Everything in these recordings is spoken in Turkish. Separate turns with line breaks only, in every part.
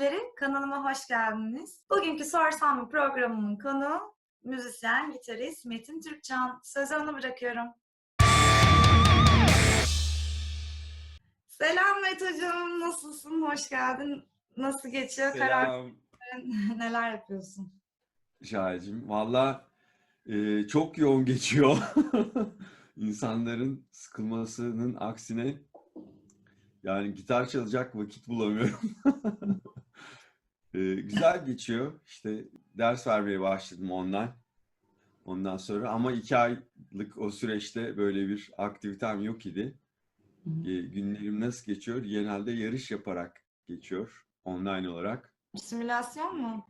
Takipçileri kanalıma hoş geldiniz. Bugünkü Sorsam mı programımın konuğu müzisyen, gitarist Metin Türkcan. Sözü ona bırakıyorum. Selam Meto'cum, nasılsın? Hoş geldin. Nasıl geçiyor? Karar
Selam
neler yapıyorsun?
Şahin'cim. Valla e, çok yoğun geçiyor. İnsanların sıkılmasının aksine yani gitar çalacak vakit bulamıyorum. E, güzel geçiyor. İşte ders vermeye başladım online. Ondan sonra ama iki aylık o süreçte böyle bir aktivitem yok idi. E, günlerim nasıl geçiyor? Genelde yarış yaparak geçiyor online olarak.
Simülasyon mu?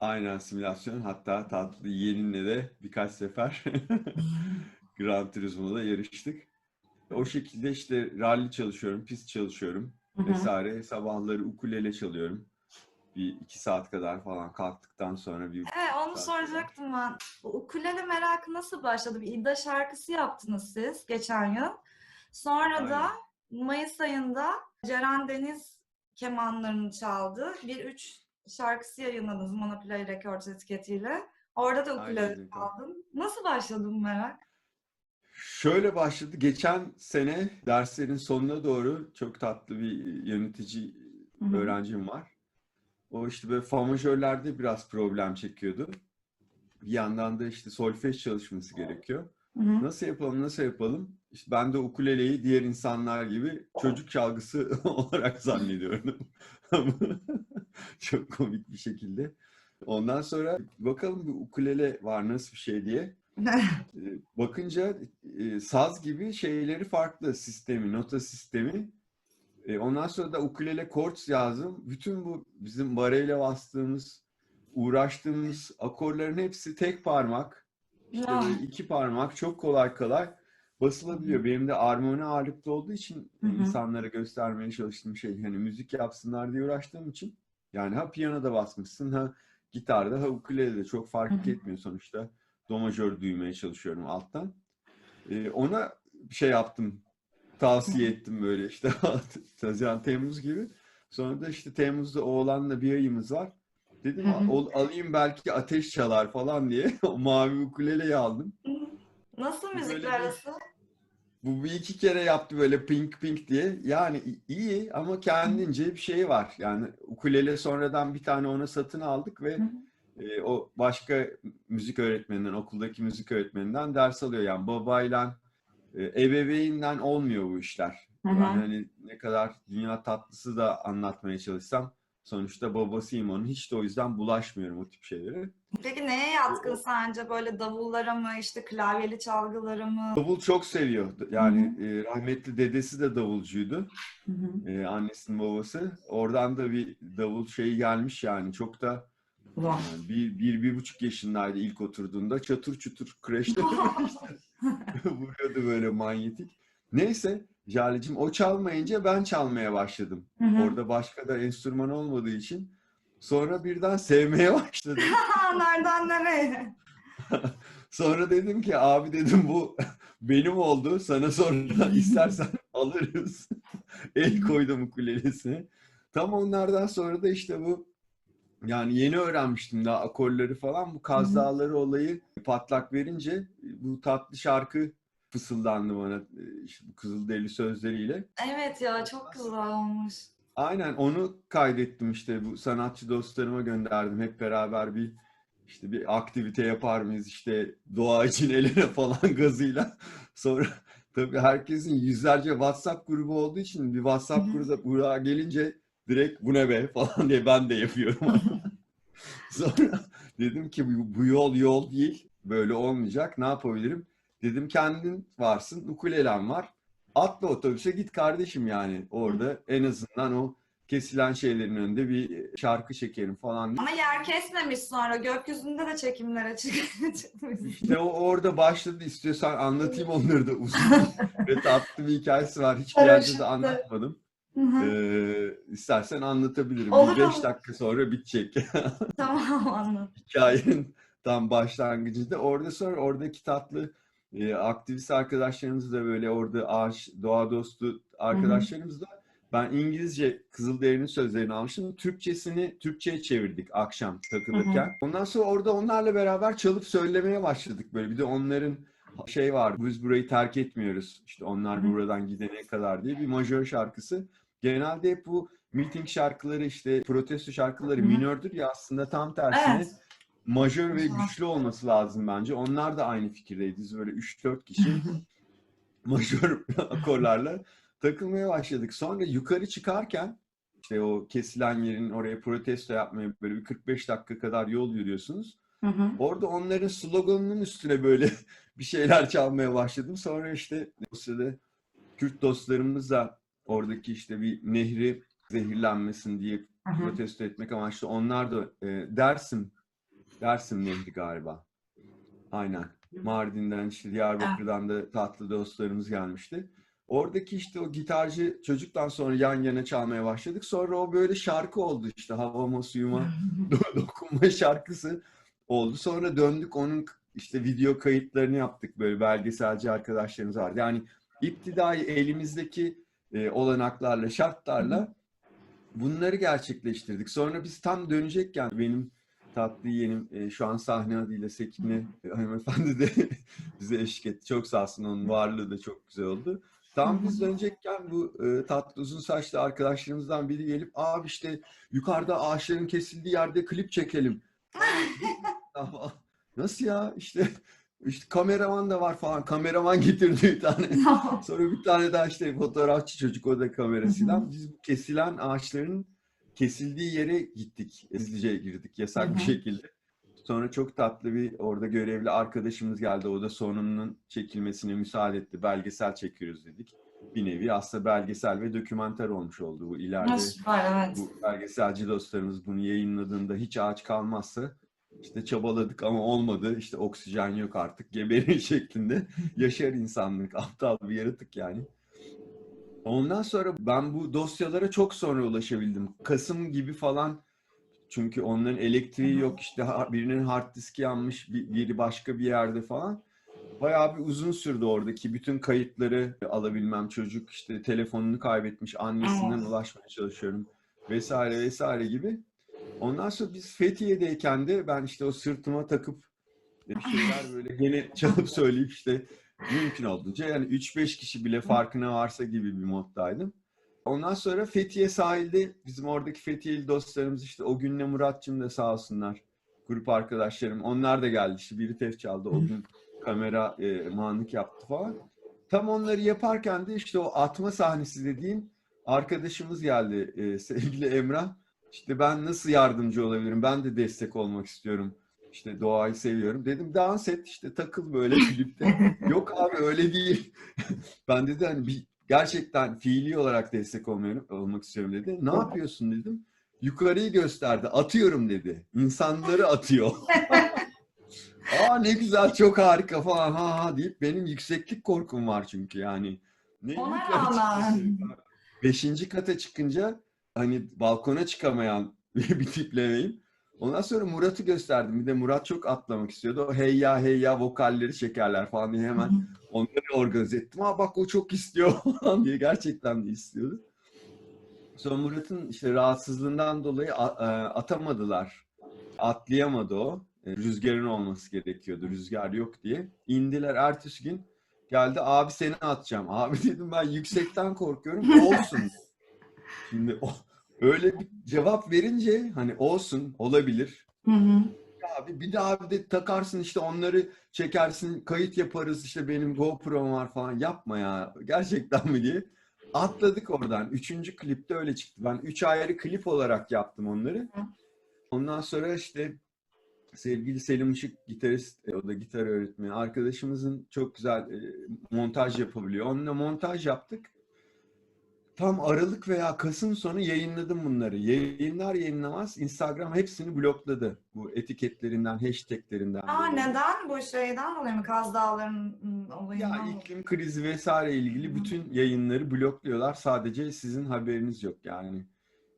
Aynen simülasyon. Hatta tatlı yeğeninle de birkaç sefer Gran Turismo'da yarıştık. O şekilde işte rally çalışıyorum, pist çalışıyorum vesaire. Sabahları ukulele çalıyorum. Bir iki saat kadar falan kalktıktan sonra bir
Evet, onu soracaktım ben. Bu ukulele merakı nasıl başladı? Bir İda şarkısı yaptınız siz geçen yıl. Sonra da
Aynen.
Mayıs ayında Ceren Deniz kemanlarını çaldı. Bir üç şarkısı yayınladınız Monoplay Records etiketiyle. Orada da ukulele çaldın. Nasıl başladı bu merak?
Şöyle başladı. Geçen sene derslerin sonuna doğru çok tatlı bir yönetici
Hı hı.
öğrencim var. O işte böyle fa majörlerde biraz problem çekiyordu. Bir yandan da işte solfej çalışması gerekiyor.
Hı hı.
Nasıl yapalım, nasıl yapalım? İşte ben de ukuleleyi diğer insanlar gibi çocuk çalgısı olarak zannediyorum. Çok komik bir şekilde. Ondan sonra bakalım bir ukulele var nasıl bir şey diye. Ee, Bakınca e, saz gibi şeyleri farklı sistemi, nota sistemi. E, Ondan sonra da ukulele chords yazdım. Bütün bu bizim bareyle bastığımız, uğraştığımız akorların hepsi tek parmak. İşte iki parmak çok kolay kolay basılabiliyor. Benim de armoni ağırlıklı olduğu için
Hı hı.
insanlara göstermeye çalıştığım şey hani müzik yapsınlar diye uğraştığım için yani ha piyanoda basmışsın ha gitarda ha ukulelede çok fark
Hı hı.
etmiyor sonuçta. Do majör duymaya çalışıyorum alttan. Ee, ona şey yaptım. Tavsiye ettim böyle işte Haziran Temmuz gibi. Sonra da işte Temmuz'da oğlanla bir ayımız var. Dedim. "Al- alayım belki ateş çalar falan diye o mavi ukuleleyi aldım.
Nasıl
Bu
müzikle
böyle bir-
arası?
Bu bir iki kere yaptı böyle pink pink diye. Yani iyi ama kendince bir şey var. Yani ukulele sonradan bir tane ona satın aldık ve e, o başka müzik öğretmeninden, okuldaki müzik öğretmeninden ders alıyor. Yani babayla, ebeveynden olmuyor bu işler.
Hı hı.
Ben hani ne kadar dünya tatlısı da anlatmaya çalışsam sonuçta babasıyım onun. Hiç de o yüzden bulaşmıyorum o tip şeylere.
Peki neye yatkın sence? Böyle davullara mı, işte klavyeli çalgılara mı?
Davul çok seviyor. Yani e, rahmetli dedesi de davulcuydu.
Hı hı.
e, annesinin babası. Oradan da bir davul şeyi gelmiş yani. Çok da yani bir, bir, bir buçuk yaşındaydı ilk oturduğunda. Çatır çutur kreşte vuruyordu böyle manyetik. Neyse Jale'cim o çalmayınca ben çalmaya başladım.
Hı hı.
Orada başka da enstrüman olmadığı için. Sonra birden sevmeye başladım.
Nereden nereye?
Sonra dedim ki abi dedim bu benim oldu. Sana sonra istersen alırız. El koydum ukulelesine. Tam onlardan sonra da işte bu yani yeni öğrenmiştim daha akorları falan. Bu Kaz. Dağları olayı patlak verince bu tatlı şarkı fısıldandı bana e, işte bu Kızılderili sözleriyle.
Evet ya çok güzel olmuş.
Aynen onu kaydettim işte bu sanatçı dostlarıma gönderdim. Hep beraber bir işte bir aktivite yapar mıyız işte doğa için el ele falan gazıyla. Sonra tabii herkesin yüzlerce WhatsApp grubu olduğu için bir WhatsApp grubu gelince direkt bu ne be falan diye ben de yapıyorum. Sonra dedim ki bu, yol yol değil. Böyle olmayacak. Ne yapabilirim? Dedim kendin varsın. Ukulelen var. Atla otobüse git kardeşim yani. Orada en azından o kesilen şeylerin önünde bir şarkı çekerim falan.
Ama yer kesmemiş sonra. Gökyüzünde de çekimlere çıkmış.
İşte o orada başladı. İstiyorsan anlatayım onları da uzun ve tatlı bir hikayesi var. Hiçbir yerde de anlatmadım.
Hı hı.
Ee, istersen anlatabilirim.
Olur,
bir beş
olur.
dakika sonra bitecek.
tamam anladım.
hikayenin tam başlangıcında. Orada sonra oradaki tatlı e, aktivist arkadaşlarımız da böyle orada ağaç, doğa dostu arkadaşlarımız da Ben İngilizce Kızılderili'nin sözlerini almıştım. Türkçesini Türkçe'ye çevirdik akşam takılırken. Ondan sonra orada onlarla beraber çalıp söylemeye başladık böyle. Bir de onların şey var. Biz burayı terk etmiyoruz. İşte onlar buradan gidene kadar diye bir majör şarkısı. Genelde hep bu meeting şarkıları işte protesto şarkıları
Hı hı.
minördür ya aslında tam tersine
Evet.
majör ve güçlü olması lazım bence. Onlar da aynı fikirdeydi. Biz böyle 3-4 kişi majör akorlarla takılmaya başladık. Sonra yukarı çıkarken işte o kesilen yerin oraya protesto yapmaya böyle bir 45 dakika kadar yol yürüyorsunuz.
Hı hı.
Orada onların sloganının üstüne böyle bir şeyler çalmaya başladım. Sonra işte o sırada Kürt dostlarımız da oradaki işte bir nehri zehirlenmesin diye
hı.
protesto etmek amaçlı. Onlar da e, Dersim, Dersim Nehri galiba. Aynen. Mardin'den işte Diyarbakır'dan da tatlı dostlarımız gelmişti. Oradaki işte o gitarcı çocuktan sonra yan yana çalmaya başladık. Sonra o böyle şarkı oldu işte havama suyuma do- dokunma şarkısı oldu. Sonra döndük onun işte video kayıtlarını yaptık böyle belgeselci arkadaşlarımız vardı. Yani iptidai elimizdeki e, olanaklarla, şartlarla bunları gerçekleştirdik. Sonra biz tam dönecekken benim tatlı yeğenim e, şu an sahne adıyla Sekine e, hanımefendi de bize eşlik etti. Çok sağ olsun onun varlığı da çok güzel oldu. Tam biz dönecekken bu e, tatlı uzun saçlı arkadaşlarımızdan biri gelip abi işte yukarıda ağaçların kesildiği yerde klip çekelim. Nasıl ya işte işte kameraman da var falan. Kameraman getirdi bir tane. Sonra bir tane daha işte fotoğrafçı çocuk o da kamerasıyla. Biz bu kesilen ağaçların kesildiği yere gittik. Gizlice girdik yasak bir şekilde. Sonra çok tatlı bir orada görevli arkadaşımız geldi. O da sonunun çekilmesine müsaade etti. Belgesel çekiyoruz dedik. Bir nevi aslında belgesel ve dokümanter olmuş oldu bu ileride.
Süper evet.
Bu belgeselci dostlarımız bunu yayınladığında hiç ağaç kalmazsa işte çabaladık ama olmadı. İşte oksijen yok artık geberin şeklinde yaşar insanlık. Aptal bir yaratık yani. Ondan sonra ben bu dosyalara çok sonra ulaşabildim. Kasım gibi falan çünkü onların elektriği yok işte birinin hard diski yanmış bir- biri başka bir yerde falan. Bayağı bir uzun sürdü oradaki bütün kayıtları alabilmem. Çocuk işte telefonunu kaybetmiş annesinden ulaşmaya çalışıyorum vesaire vesaire gibi. Ondan sonra biz Fethiye'deyken de ben işte o sırtıma takıp bir şeyler böyle gene çalıp söyleyip işte mümkün olduğunca yani 3-5 kişi bile farkına varsa gibi bir moddaydım. Ondan sonra Fethiye sahilde bizim oradaki Fethiyeli dostlarımız işte o günle Muratçım da sağ olsunlar. Grup arkadaşlarım onlar da geldi işte biri tef çaldı o gün kamera e, manlık yaptı falan. Tam onları yaparken de işte o atma sahnesi dediğim arkadaşımız geldi e, sevgili Emrah. İşte ben nasıl yardımcı olabilirim? Ben de destek olmak istiyorum. İşte doğayı seviyorum. Dedim dans et işte takıl böyle klipte. Yok abi öyle değil. ben dedi hani bir, gerçekten fiili olarak destek olmuyorum, olmak istiyorum dedi. Ne yapıyorsun dedim. Yukarıyı gösterdi. Atıyorum dedi. İnsanları atıyor. Aa ne güzel çok harika falan ha ha deyip benim yükseklik korkum var çünkü yani. Ne
Ona rağmen.
Beşinci kata çıkınca hani balkona çıkamayan bir tiplemeyim. Ondan sonra Murat'ı gösterdim. Bir de Murat çok atlamak istiyordu. O hey ya hey ya vokalleri çekerler falan diye hemen onları organize ettim. Aa bak o çok istiyor falan diye gerçekten de istiyordu. Sonra Murat'ın işte rahatsızlığından dolayı e, atamadılar. Atlayamadı o. E, Rüzgarın olması gerekiyordu. Rüzgar yok diye. İndiler ertesi gün. Geldi abi seni atacağım. Abi dedim ben yüksekten korkuyorum. Olsun. Şimdi o, öyle bir cevap verince hani olsun olabilir.
Hı hı.
Abi bir de abi de takarsın işte onları çekersin kayıt yaparız işte benim GoPro'm var falan yapma ya gerçekten mi diye atladık oradan. Üçüncü klipte öyle çıktı. Ben üç ayrı klip olarak yaptım onları. Ondan sonra işte sevgili Selim Işık gitarist, e, o da gitar öğretmeni arkadaşımızın çok güzel e, montaj yapabiliyor. Onunla montaj yaptık. Tam Aralık veya Kasım sonu yayınladım bunları. Yayınlar yayınlamaz Instagram hepsini blokladı. Bu etiketlerinden, hashtaglerinden.
Aa
dolayı.
neden? Bu şeyden dolayı mı? Kaz Dağları'nın olayından
Ya iklim krizi vesaire ilgili bütün yayınları blokluyorlar. Sadece sizin haberiniz yok yani.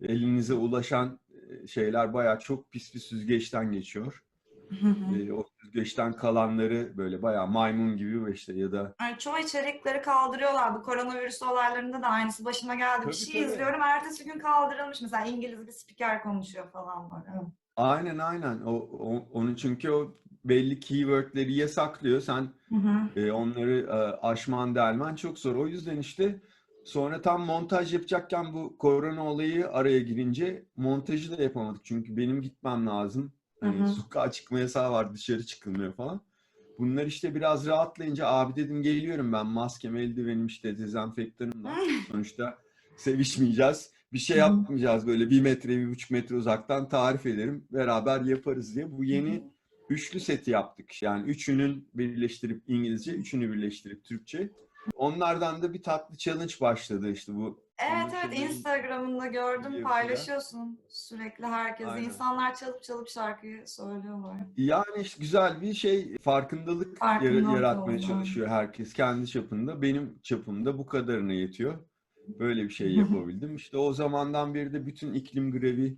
Elinize ulaşan şeyler bayağı çok pis bir süzgeçten geçiyor.
Hı hı.
E, o süzgeçten kalanları böyle bayağı maymun gibi işte ya da
Yani çoğu içerikleri kaldırıyorlar. Bu koronavirüs olaylarında da aynısı başıma geldi.
Tabii,
bir şey
tabii.
izliyorum. Ertesi gün kaldırılmış. Mesela İngiliz bir spiker konuşuyor falan var. Evet.
aynen aynen o, o- onun çünkü o belli keywordleri yasaklıyor. Sen
Hı hı.
E, onları e, aşman delmen çok zor. O yüzden işte sonra tam montaj yapacakken bu korona olayı araya girince montajı da yapamadık. Çünkü benim gitmem lazım. Hani sokağa çıkma yasağı var dışarı çıkılmıyor falan. Bunlar işte biraz rahatlayınca abi dedim geliyorum ben maskem eldivenim işte dezenfektanımla. Sonuçta sevişmeyeceğiz. Bir şey yapmayacağız böyle bir metre bir buçuk metre uzaktan tarif ederim. Beraber yaparız diye. Bu yeni üçlü seti yaptık. Yani üçünün birleştirip İngilizce, üçünü birleştirip Türkçe. Onlardan da bir tatlı challenge başladı işte bu.
Evet evet Instagram'ında gördüm paylaşıyorsun sürekli herkes.
Aynen.
İnsanlar çalıp çalıp şarkıyı söylüyorlar.
Yani işte güzel bir şey farkındalık
Farkındalık
yaratmaya
oldu.
çalışıyor herkes kendi çapında. Benim çapımda bu kadarına yetiyor. Böyle bir şey yapabildim. İşte o zamandan beri de bütün iklim grevi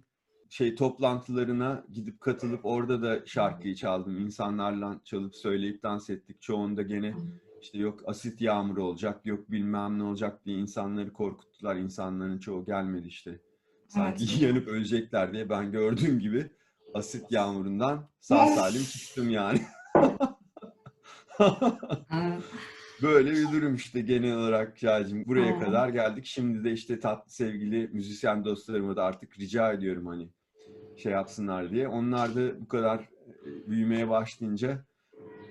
şey toplantılarına gidip katılıp orada da şarkıyı çaldım. İnsanlarla çalıp söyleyip dans ettik. Çoğunda gene işte yok asit yağmuru olacak, yok bilmem ne olacak diye insanları korkuttular. İnsanların çoğu gelmedi işte. Sanki
Evet.
yanıp ölecekler diye ben gördüğüm gibi asit yağmurundan sağ salim çıktım yani. Böyle bir durum işte genel olarak Şahicim. Buraya kadar geldik. Şimdi de işte tatlı sevgili müzisyen dostlarıma da artık rica ediyorum hani şey yapsınlar diye. Onlar da bu kadar e, büyümeye başlayınca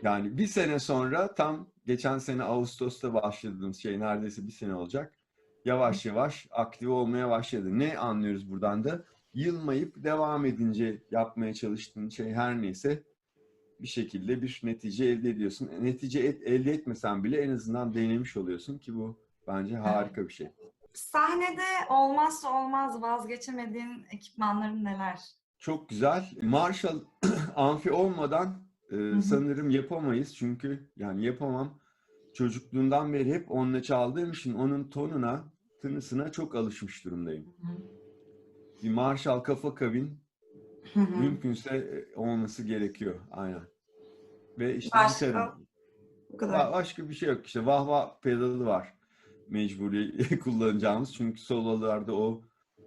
yani bir sene sonra tam geçen sene Ağustos'ta başladığımız şey neredeyse bir sene olacak. Yavaş yavaş aktif olmaya başladı. Ne anlıyoruz buradan da? Yılmayıp devam edince yapmaya çalıştığın şey her neyse bir şekilde bir netice elde ediyorsun. Netice et- elde etmesen bile en azından denemiş oluyorsun ki bu bence harika bir şey.
Sahnede olmazsa olmaz vazgeçemediğin ekipmanların neler?
Çok güzel. Marshall amfi olmadan e,
hı.
sanırım yapamayız. Çünkü yani yapamam. Çocukluğumdan beri hep onunla çaldığım için onun tonuna, tınısına çok alışmış durumdayım. Bir Marshall kafa kabin
Hı hı.
mümkünse e, olması gerekiyor. Aynen. Ve işte
Başka?
gitarım.
Bu kadar.
Ba- Başka bir şey yok. İşte vah vah pedalı var. Mecburi kullanacağımız. Çünkü sololarda o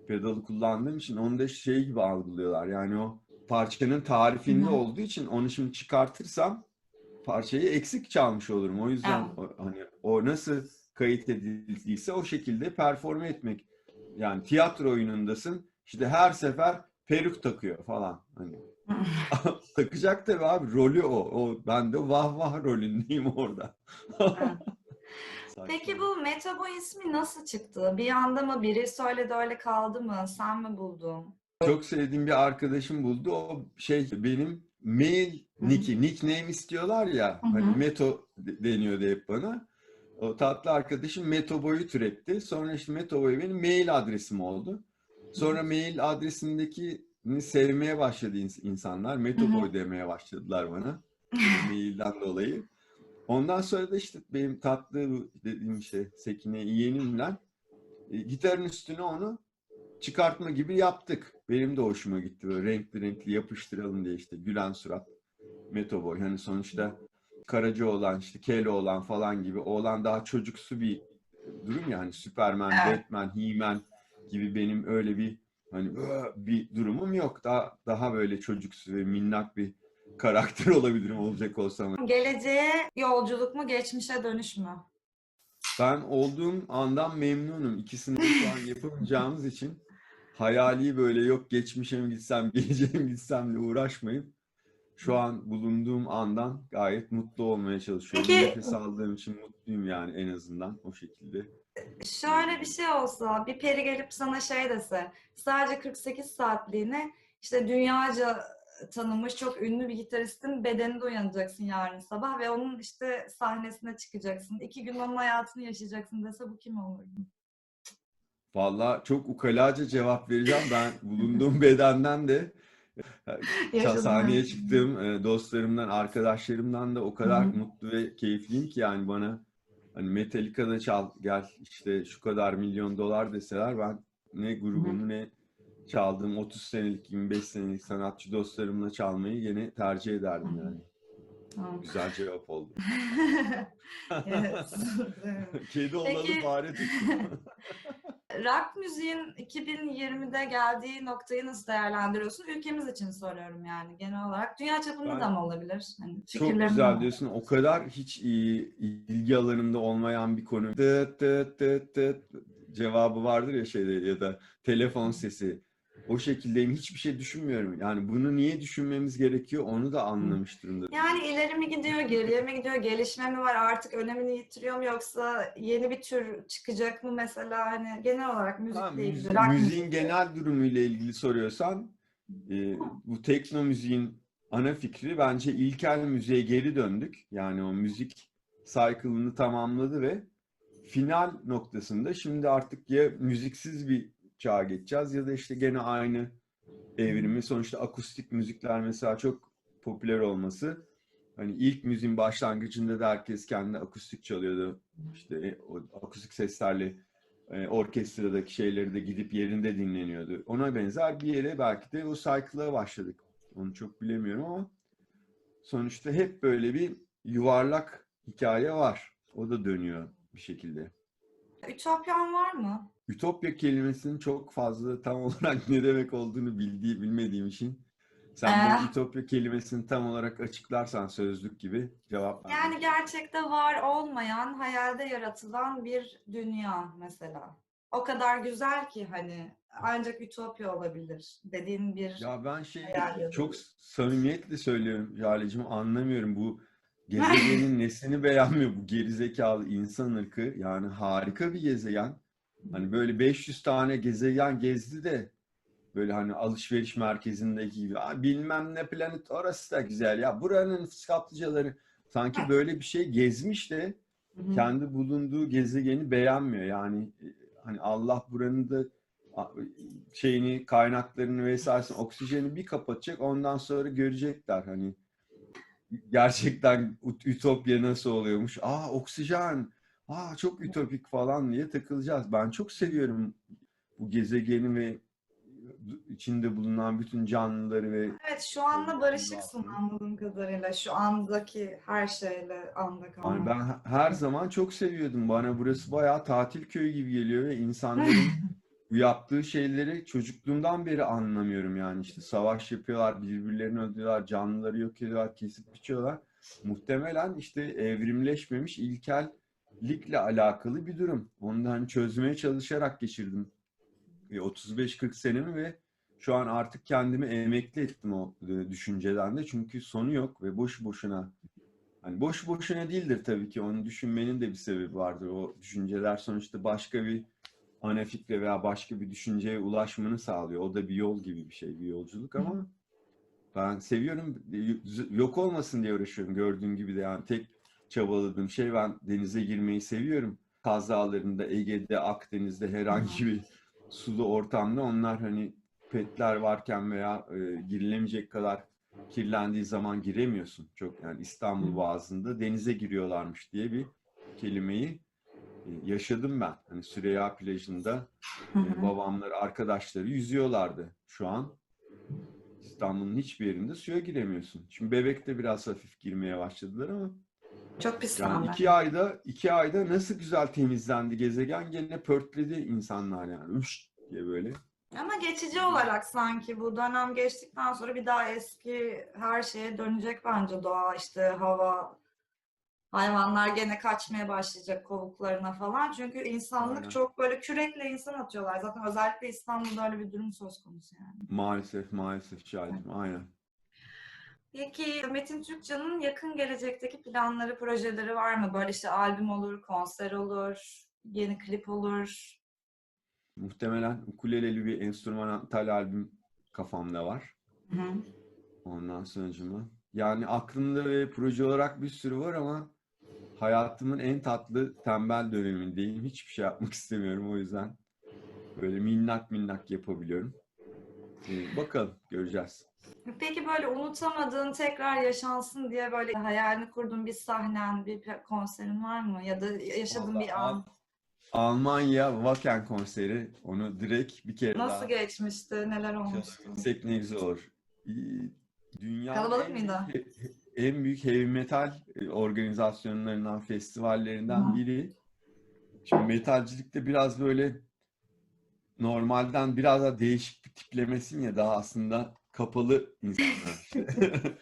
pedalı kullandığım için onu da şey gibi algılıyorlar. Yani o parçanın tarifinde
Hı
olduğu için onu şimdi çıkartırsam parçayı eksik çalmış olurum. O yüzden
Evet.
o, hani o nasıl kayıt edildiyse o şekilde performe etmek. Yani tiyatro oyunundasın. İşte her sefer peruk takıyor falan. Hani takacak tabii abi rolü o. O ben de vah vah rolündeyim orada.
Peki bu Metabo ismi nasıl çıktı? Bir anda mı biri söyledi öyle kaldı mı? Sen mi buldun?
Çok sevdiğim bir arkadaşım buldu. O şey benim mail nick'i, nickname istiyorlar ya.
Hı hı.
Hani Meto de- deniyordu hep bana. O tatlı arkadaşım Metobo'yu türetti. Sonra işte Metobo'yu benim mail adresim oldu. Sonra mail adresindekini sevmeye başladı ins- insanlar. Metoboy demeye başladılar bana. Mailden dolayı. Ondan sonra da işte benim tatlı dediğim işte Sekine yeğenimle e, gitarın üstüne onu çıkartma gibi yaptık. Benim de hoşuma gitti böyle renkli renkli yapıştıralım diye işte gülen surat Metoboy. Hani sonuçta Karaca olan işte Kelo olan falan gibi oğlan daha çocuksu bir durum ya hani Superman,
Evet.
Batman, He-Man gibi benim öyle bir hani bir durumum yok. Daha daha böyle çocuksu ve minnak bir karakter olabilirim olacak olsam.
Geleceğe yolculuk mu, geçmişe dönüş mü?
Ben olduğum andan memnunum. İkisini de şu an yapamayacağımız için hayali böyle yok geçmişe mi gitsem, geleceğe mi gitsem diye uğraşmayıp şu an bulunduğum andan gayet mutlu olmaya çalışıyorum.
Peki-
Nefes aldığım için mutluyum yani en azından o şekilde.
Şöyle bir şey olsa, bir peri gelip sana şey dese, sadece 48 saatliğine işte dünyaca tanınmış çok ünlü bir gitaristin bedeninde uyanacaksın yarın sabah ve onun işte sahnesine çıkacaksın. İki gün onun hayatını yaşayacaksın dese bu kim olurdu?
Vallahi çok ukalaca cevap vereceğim. Ben bulunduğum bedenden de
Yaşadım
sahneye çıktığım e, dostlarımdan, arkadaşlarımdan da o kadar
Hı hı.
mutlu ve keyifliyim ki yani bana hani Metallica'da çal gel işte şu kadar milyon dolar deseler ben ne grubumu ne çaldığım 30 senelik, 25 senelik sanatçı dostlarımla çalmayı yine tercih ederdim yani.
Tamam.
Güzel cevap oldu.
Evet.
Kedi
Peki-
fare tuttu.
Rock müziğin 2020'de geldiği noktayı nasıl değerlendiriyorsun? Ülkemiz için soruyorum yani genel olarak. Dünya çapında
Ben-
da mı olabilir? Hani
Çok güzel
mı?
diyorsun. O kadar hiç iyi, ilgi alanımda olmayan bir konu. Tıt tıt tıt tıt cevabı vardır ya şeyde ya da telefon sesi. O şekildeyim. Hiçbir şey düşünmüyorum. Yani bunu niye düşünmemiz gerekiyor onu da anlamış durumda.
Yani ileri mi gidiyor, geriye mi gidiyor, gelişme mi var, artık önemini yitiriyor mu yoksa yeni bir tür çıkacak mı mesela hani genel olarak
Ha,
müzikle ilgili.
müzi-
rock
müziğin genel durumuyla ilgili soruyorsan e, bu tekno müziğin ana fikri bence ilkel müziğe geri döndük. Yani o müzik cycle'ını tamamladı ve final noktasında şimdi artık ya müziksiz bir çağa geçeceğiz ya da işte gene aynı evrimi sonuçta akustik müzikler mesela çok popüler olması hani ilk müziğin başlangıcında da herkes kendi akustik çalıyordu. İşte e, o akustik seslerle e, orkestradaki şeyleri de gidip yerinde dinleniyordu. Ona benzer bir yere belki de o cycle'a başladık. Onu çok bilemiyorum ama sonuçta hep böyle bir yuvarlak hikaye var. O da dönüyor bir şekilde.
Ütopyan var mı?
Ütopya kelimesinin çok fazla tam olarak ne demek olduğunu bildiği, bilmediğim için sen
Ee?
bu ütopya kelimesini tam olarak açıklarsan sözlük gibi cevap ver.
Yani gerçekte var olmayan, hayalde yaratılan bir dünya mesela. O kadar güzel ki hani ancak ütopya olabilir dediğin bir
Ya ben şey çok samimiyetle söylüyorum Jale'cim anlamıyorum bu gezegenin nesini beğenmiyor bu gerizekalı insan ırkı yani harika bir gezegen. Hani böyle 500 tane gezegen gezdi de böyle hani alışveriş merkezindeki gibi "Aa, bilmem ne planet orası da güzel ya buranın kaplıcaları sanki böyle bir şey gezmiş de kendi bulunduğu gezegeni beğenmiyor. Yani e, hani Allah buranın da şeyini, kaynaklarını vesairesini, oksijeni bir kapatacak. Ondan sonra görecekler hani gerçekten ütopya nasıl oluyormuş. Aa oksijen, aa çok ütopik falan diye takılacağız. Ben çok seviyorum bu gezegeni ve içinde bulunan bütün canlıları ve
Evet şu anla
Tabii,
barışıksın anladığım kadarıyla. Şu andaki her şeyle anda
Yani
kalmak.
ben he- her zaman çok seviyordum. Bana burası bayağı tatil köyü gibi geliyor ve insanların bu yaptığı şeyleri çocukluğumdan beri anlamıyorum yani işte savaş yapıyorlar, birbirlerini öldürüyorlar, canlıları yok ediyorlar, kesip biçiyorlar. Muhtemelen işte evrimleşmemiş ilkellikle alakalı bir durum. Onu da hani çözmeye çalışarak geçirdim. E, 35-40 senemi ve şu an artık kendimi emekli ettim o e, düşünceden de çünkü sonu yok ve boş boşuna Hani boş boşuna değildir tabii ki. Onu düşünmenin de bir sebebi vardır. O düşünceler sonuçta başka bir ana fikre veya başka bir düşünceye ulaşmanı sağlıyor. O da bir yol gibi bir şey, bir yolculuk ama ben seviyorum. Yok olmasın diye uğraşıyorum gördüğün gibi de yani tek çabaladığım şey ben denize girmeyi seviyorum. Kaz Dağları'nda, Ege'de, Akdeniz'de herhangi bir sulu ortamda onlar hani petler varken veya e, girilemeyecek kadar kirlendiği zaman giremiyorsun. Çok yani İstanbul Boğazı'nda denize giriyorlarmış diye bir kelimeyi e, yaşadım ben. Hani Süreyya plajında e,
hı.
babamlar, arkadaşları yüzüyorlardı. Şu an İstanbul'un hiçbir yerinde suya giremiyorsun. Şimdi Bebek'te biraz hafif girmeye başladılar ama
Çok pis
yani iki ayda iki ayda nasıl güzel temizlendi gezegen gene pörtledi insanlar yani. Üş diye böyle.
Ama geçici olarak sanki bu dönem geçtikten sonra bir daha eski her şeye dönecek bence doğa işte hava hayvanlar gene kaçmaya başlayacak kovuklarına falan. Çünkü insanlık
Aynen.
çok böyle kürekle insan atıyorlar. Zaten özellikle İstanbul'da öyle bir durum söz konusu yani.
Maalesef maalesef Şahin'cim aynen.
Peki Metin Türkcan'ın yakın gelecekteki planları, projeleri var mı? Böyle işte albüm olur, konser olur, yeni klip olur.
Muhtemelen ukuleleli bir enstrümantal albüm kafamda var.
Hı hı.
Ondan sonucuma. Yani aklımda ve proje olarak bir sürü var ama hayatımın en tatlı tembel dönemindeyim. Hiçbir şey yapmak istemiyorum o yüzden. Böyle minnak minnak yapabiliyorum. Ee, bakalım göreceğiz.
Peki böyle unutamadığın tekrar yaşansın diye böyle hayalini kurduğun bir sahnen, bir konserin var mı? Ya da yaşadığın
Vallahi
bir an.
Almanya Wacken konseri. Onu direkt bir kere
Nasıl
daha
geçmişti? Neler olmuştu?
çalabilsek ne güzel olur. Dünya
Kalabalık mıydı?
En büyük heavy metal e, organizasyonlarından, festivallerinden
Hı.
biri. Şimdi metalcilikte biraz böyle normalden biraz daha değişik bir tiplemesin ya daha aslında kapalı insanlar.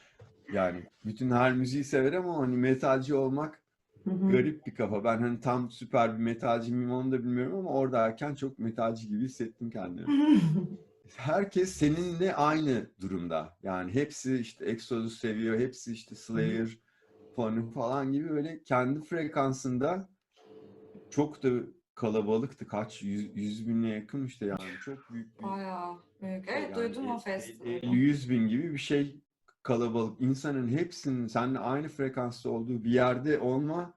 yani bütün her müziği sever ama hani metalci olmak
Hı hı.
garip bir kafa. Ben hani tam süper bir metalci miyim onu da bilmiyorum ama oradayken çok metalci gibi hissettim kendimi. Herkes seninle aynı durumda. Yani hepsi işte Exodus seviyor, hepsi işte Slayer, falan falan gibi böyle kendi frekansında çok da kalabalıktı. Kaç yüz, yüz bine yakın işte yani çok büyük bir
Bayağı büyük. Evet
yani
duydum o
e-
festivali.
50-100 bin gibi bir şey kalabalık. İnsanın hepsinin seninle aynı frekansta olduğu bir yerde olma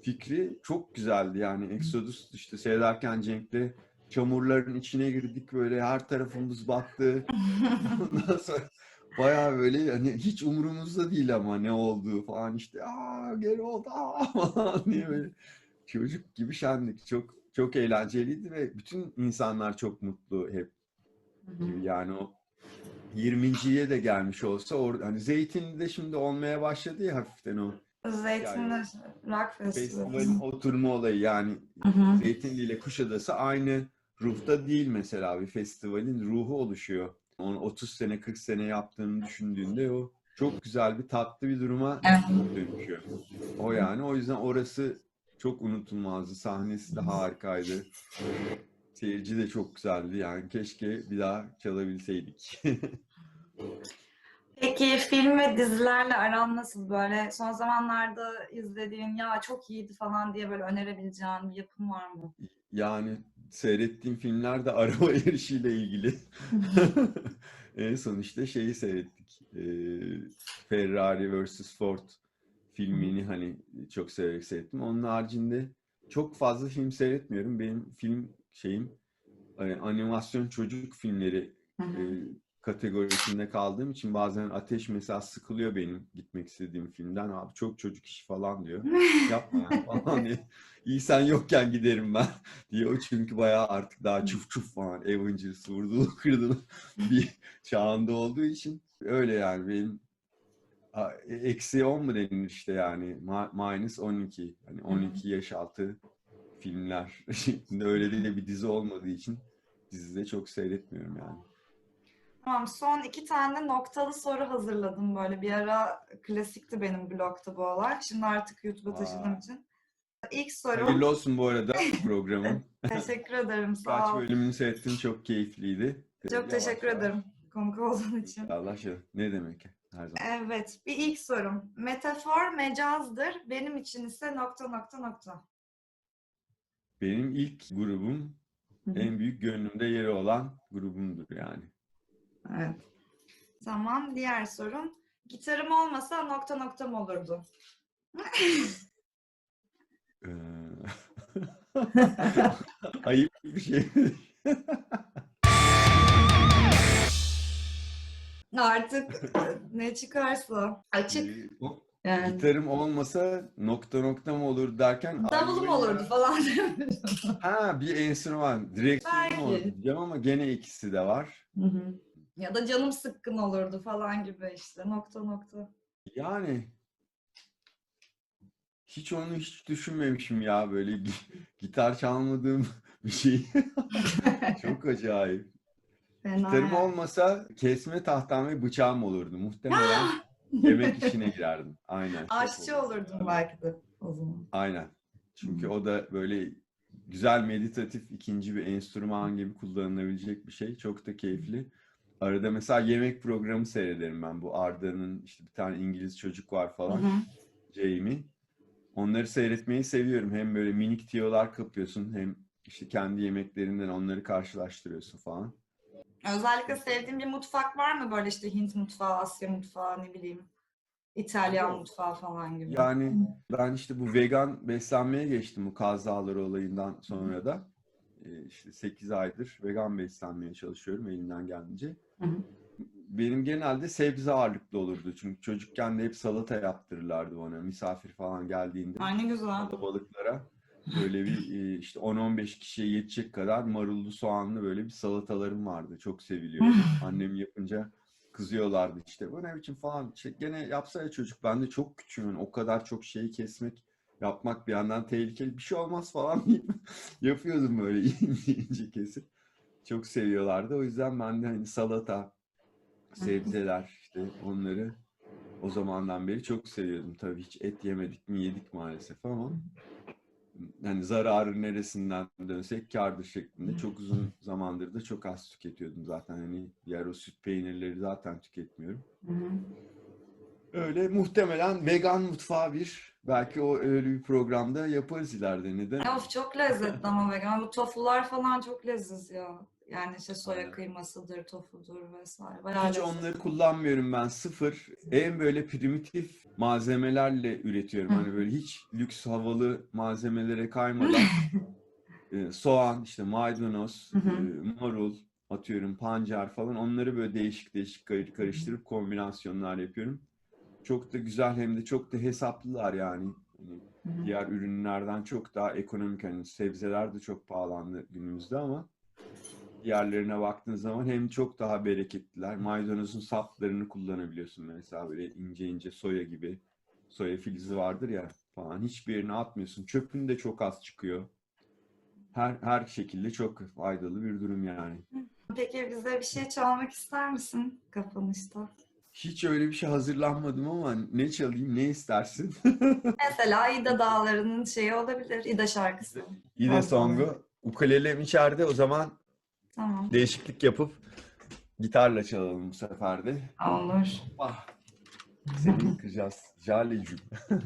fikri çok güzeldi. Yani Exodus işte seyrederken Cenk'le çamurların içine girdik böyle her tarafımız battı. Ondan sonra bayağı böyle hani hiç umurumuzda değil ama ne olduğu falan işte aa geri oldu aa falan diye böyle çocuk gibi şenlik. Çok çok eğlenceliydi ve bütün insanlar çok mutlu hep gibi yani o 20.ye de gelmiş olsa or hani Zeytinli'de şimdi olmaya başladı ya hafiften o
Zeytinli Rock Festivali.
festivalin oturma olayı yani
Hı hı.
Zeytinli ile Kuşadası aynı ruhta değil mesela bir festivalin ruhu oluşuyor. Onu 30 sene 40 sene yaptığını düşündüğünde o çok güzel bir tatlı bir duruma
Evet.
dönüşüyor. O yani o yüzden orası çok unutulmazdı. Sahnesi de harikaydı. Seyirci de çok güzeldi. Yani keşke bir daha çalabilseydik.
Peki film ve dizilerle aran nasıl böyle? Son zamanlarda izlediğin ya çok iyiydi falan diye böyle önerebileceğin bir yapım var mı?
Yani seyrettiğim filmler de araba yarışıyla ilgili. En son işte şeyi seyrettik. Ee, Ferrari vs. Ford filmini hani çok severek seyrettim. Onun haricinde çok fazla film seyretmiyorum. Benim film şeyim hani animasyon çocuk filmleri e, kategorisinde kaldığım için bazen ateş mesela sıkılıyor benim gitmek istediğim filmden. Abi çok çocuk işi falan diyor. Yapma ya falan diye. İyi sen yokken giderim ben diyor. Çünkü bayağı artık daha çuf çuf falan Avengers vurdu kırdı bir çağında olduğu için. Öyle yani benim eksi 10 mu denir işte yani Ma- minus 12. Hani 12 yaş altı filmler. Şimdi öyle de bir dizi olmadığı için dizide çok seyretmiyorum yani.
Tamam son iki tane noktalı soru hazırladım böyle. Bir ara klasikti benim blogda bu olay. Şimdi artık YouTube'a taşıdığım için. İlk sorum.
Hayırlı olsun bu arada programın.
Teşekkür ederim
Kaç
sağ ol.
bölümünü seyrettim çok keyifliydi.
Çok
Yavaş
teşekkür
yavaş.
ederim konuk olduğun için.
Allah aşkına ne demek her zaman.
Evet, bir ilk sorum. Metafor mecazdır, benim için ise nokta nokta nokta.
Benim ilk grubum en büyük gönlümde yeri olan grubumdur yani.
Evet. Tamam, diğer sorum. Gitarım olmasa nokta nokta mı olurdu?
Ee, Ayıp bir şey.
Artık ne çıkarsa. Açık.
Ee,
Yani
Gitarım olmasa nokta nokta mı olur derken
Davulum olurdu falan.
Ha bir enstrüman, direksiyon olurdu diyeceğim ama gene ikisi de var.
Hı hı.
ya da canım sıkkın olurdu falan gibi işte nokta nokta.
Yani hiç onu hiç düşünmemişim ya böyle gi- gitar çalmadığım bir şey. Çok acayip.
Fena
Gitarım
yani.
olmasa kesme tahtam ve bıçağım olurdu. Muhtemelen yemek işine girerdim. Aynen.
Aşçı
olurdum.
belki de o zaman.
Aynen. Çünkü
Hı.
o da böyle güzel meditatif ikinci bir enstrüman gibi kullanılabilecek bir şey. Çok da keyifli. Arada mesela yemek programı seyrederim ben. Bu Arda'nın işte bir tane İngiliz çocuk var falan. Jamie. Onları seyretmeyi seviyorum. Hem böyle minik tiyolar kapıyorsun hem işte kendi yemeklerinden onları karşılaştırıyorsun falan.
Özellikle sevdiğin bir mutfak var mı? Böyle işte Hint mutfağı, Asya mutfağı, ne bileyim, İtalyan
Yok.
mutfağı falan gibi.
Yani ben işte bu vegan beslenmeye geçtim bu Kaz Dağları olayından sonra da. Ee, işte 8 aydır vegan beslenmeye çalışıyorum elimden geldiğince.
Hı hı.
Benim genelde sebze ağırlıklı olurdu. Çünkü çocukken de hep salata yaptırırlardı bana misafir falan geldiğinde.
Ay ne güzel.
Kalabalıklara. Böyle bir işte 10-15 kişiye yetecek kadar marullu soğanlı böyle bir salatalarım vardı. Çok seviliyordu. Annem yapınca kızıyorlardı işte. Bu ne biçim falan. İşte gene yapsana çocuk. Ben de çok küçüğüm. O kadar çok şeyi kesmek, yapmak bir yandan tehlikeli. Bir şey olmaz falan deyip yapıyordum böyle ince ince kesip. Çok seviyorlardı. O yüzden ben de hani salata, sebzeler işte onları o zamandan beri çok seviyordum. Tabii hiç et yemedik mi yedik maalesef ama hani zararı neresinden dönsek kârdır şeklinde çok uzun zamandır da çok az tüketiyordum zaten. Hani diğer o süt peynirleri zaten tüketmiyorum.
Hı hı.
Öyle muhtemelen vegan mutfağı bir belki o öyle bir programda yaparız ileride neden?
Of çok lezzetli ama vegan. Bu tofular falan çok leziz ya. Yani işte soya
Evet.
kıymasıdır, tofudur vesaire. Bayağı
Hiç onları kullanmıyorum ben sıfır. En böyle primitif malzemelerle üretiyorum. Hani böyle hiç lüks havalı malzemelere kaymadan e, soğan, işte maydanoz, e, marul, atıyorum pancar falan onları böyle değişik değişik kar- karıştırıp kombinasyonlar yapıyorum. Çok da güzel hem de çok da hesaplılar yani. Hani diğer ürünlerden çok daha ekonomik. Hani sebzeler de çok pahalandı günümüzde ama diğerlerine baktığın zaman hem çok daha bereketliler. Maydanozun saplarını kullanabiliyorsun mesela böyle ince ince soya gibi. Soya filizi vardır ya falan. Hiçbirini atmıyorsun. Çöpün de çok az çıkıyor. Her her şekilde çok faydalı bir durum yani.
Peki bize bir şey çalmak ister misin kapanışta?
Hiç öyle bir şey hazırlanmadım ama ne çalayım, ne istersin?
Mesela İda Dağları'nın şeyi olabilir. İda şarkısı. Tamam.
songu. Ukulelem içeride o zaman
Tamam.
değişiklik yapıp gitarla çalalım bu sefer de.
Olur.
Ah, seni kıracağız. Jalecüm.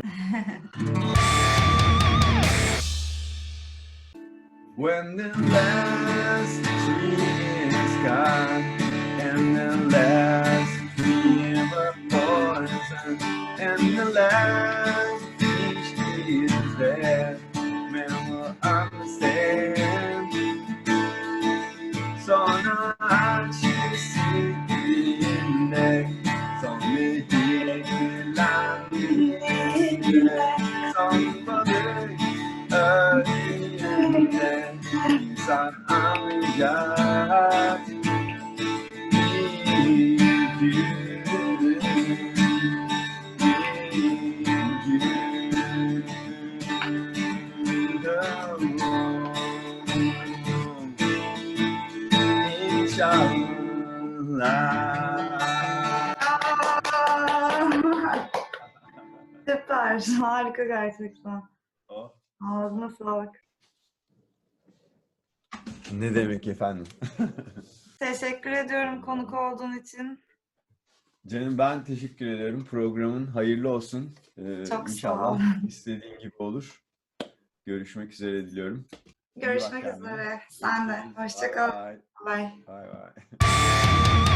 When the last tree is cut and the last river poison and the last mediklerle son
Süper. Harika gerçekten.
Oh.
Ağzına sağlık.
Ne demek efendim?
Teşekkür ediyorum konuk olduğun için.
Canım ben teşekkür ederim. Programın hayırlı olsun. Ee,
Çok sağ
inşallah
ol.
istediğin gibi olur. Görüşmek üzere diliyorum.
Görüşmek üzere. Sen de. Hoşça kal.
Bye
Bye.
bye. Bye bye.